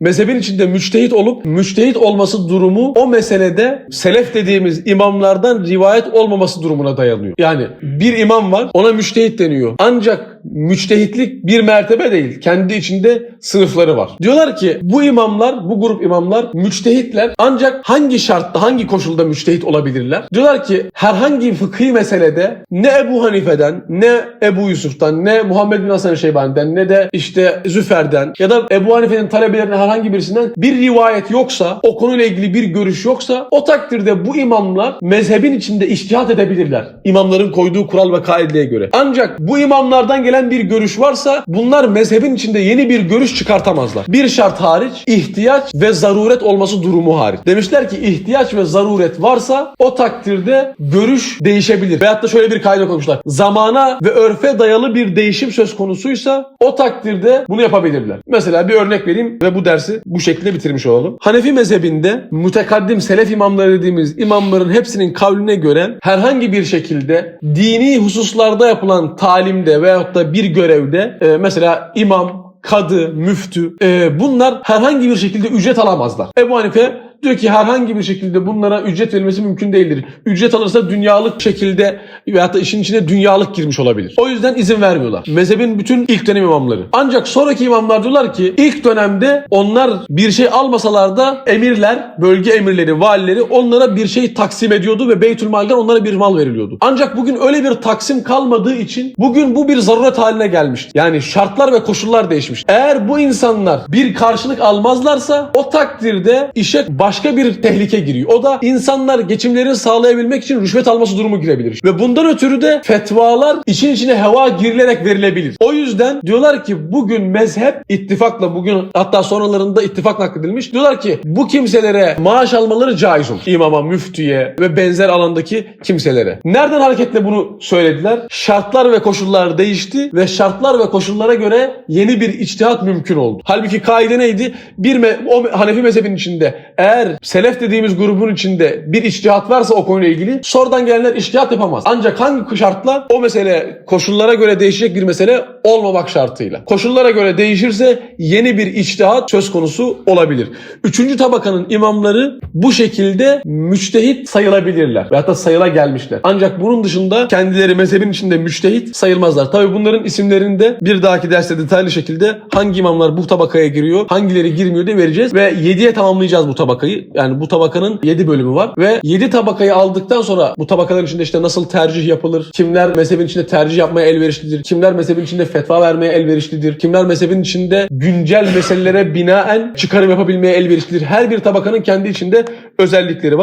mezhebin içinde müçtehit olup müçtehit olması durumu o meselede selef dediğimiz imamlardan rivayet olmaması durumuna dayanıyor. Yani bir imam var ona müçtehit deniyor. Ancak müçtehitlik bir mertebe değil. Kendi içinde sınıfları var. Diyorlar ki bu imamlar, bu grup imamlar müçtehitler ancak hangi şartta, hangi koşulda müçtehit olabilirler? Diyorlar ki herhangi fıkhi meselede ne Ebu Hanife'den, ne Ebu Yusuf'tan, ne Muhammed bin Hasan Şeybani'den, ne de işte Züfer'den ya da Ebu Hanife'nin talebelerinin herhangi birisinden bir rivayet yoksa, o konuyla ilgili bir görüş yoksa o takdirde bu imamlar mezhebin içinde iştihat edebilirler. İmamların koyduğu kural ve kaideye göre. Ancak bu imamlardan gelen bir görüş varsa bunlar mezhebin içinde yeni bir görüş çıkartamazlar. Bir şart hariç ihtiyaç ve zaruret olması durumu hariç. Demişler ki ihtiyaç ve zaruret varsa o takdirde görüş değişebilir. Veyahut da şöyle bir kayda koymuşlar. Zamana ve örfe dayalı bir değişim söz konusuysa o takdirde bunu yapabilirler. Mesela bir örnek vereyim ve bu dersi bu şekilde bitirmiş olalım. Hanefi mezhebinde mütekaddim selef imamları dediğimiz imamların hepsinin kavline göre herhangi bir şekilde dini hususlarda yapılan talimde veyahut da bir görevde e, mesela imam, kadı, müftü e, bunlar herhangi bir şekilde ücret alamazlar. Ebu Hanife diyor ki herhangi bir şekilde bunlara ücret verilmesi mümkün değildir. Ücret alırsa dünyalık şekilde veyahut da işin içine dünyalık girmiş olabilir. O yüzden izin vermiyorlar. Mezhebin bütün ilk dönem imamları. Ancak sonraki imamlar diyorlar ki ilk dönemde onlar bir şey almasalar da emirler, bölge emirleri, valileri onlara bir şey taksim ediyordu ve Beytülmal'den onlara bir mal veriliyordu. Ancak bugün öyle bir taksim kalmadığı için bugün bu bir zaruret haline gelmişti. Yani şartlar ve koşullar değişmiş. Eğer bu insanlar bir karşılık almazlarsa o takdirde işe başka bir tehlike giriyor. O da insanlar geçimlerini sağlayabilmek için rüşvet alması durumu girebilir. Ve bundan ötürü de fetvalar için içine heva girilerek verilebilir. O yüzden diyorlar ki bugün mezhep ittifakla bugün hatta sonralarında ittifak nakledilmiş. Diyorlar ki bu kimselere maaş almaları caiz olur. İmama, müftüye ve benzer alandaki kimselere. Nereden hareketle bunu söylediler? Şartlar ve koşullar değişti ve şartlar ve koşullara göre yeni bir içtihat mümkün oldu. Halbuki kaide neydi? Bir me- o Hanefi mezhebinin içinde eğer selef dediğimiz grubun içinde bir içtihat varsa o konuyla ilgili sonradan gelenler içtihat yapamaz. Ancak hangi şartla? O mesele koşullara göre değişecek bir mesele olmamak şartıyla. Koşullara göre değişirse yeni bir içtihat söz konusu olabilir. Üçüncü tabakanın imamları bu şekilde müçtehit sayılabilirler. Veyahut da sayıla gelmişler. Ancak bunun dışında kendileri mezhebin içinde müçtehit sayılmazlar. Tabi bunların isimlerini de bir dahaki derste detaylı şekilde hangi imamlar bu tabakaya giriyor, hangileri girmiyor diye vereceğiz. Ve 7'ye tamamlayacağız bu tabakayı. Yani bu tabakanın 7 bölümü var. Ve 7 tabakayı aldıktan sonra bu tabakaların içinde işte nasıl tercih yapılır, kimler mezhebin içinde tercih yapmaya elverişlidir, kimler mezhebin içinde fetva vermeye elverişlidir, kimler mezhebin içinde güncel meselelere binaen çıkarım yapabilmeye elverişlidir. Her bir tabakanın kendi içinde özellikleri var.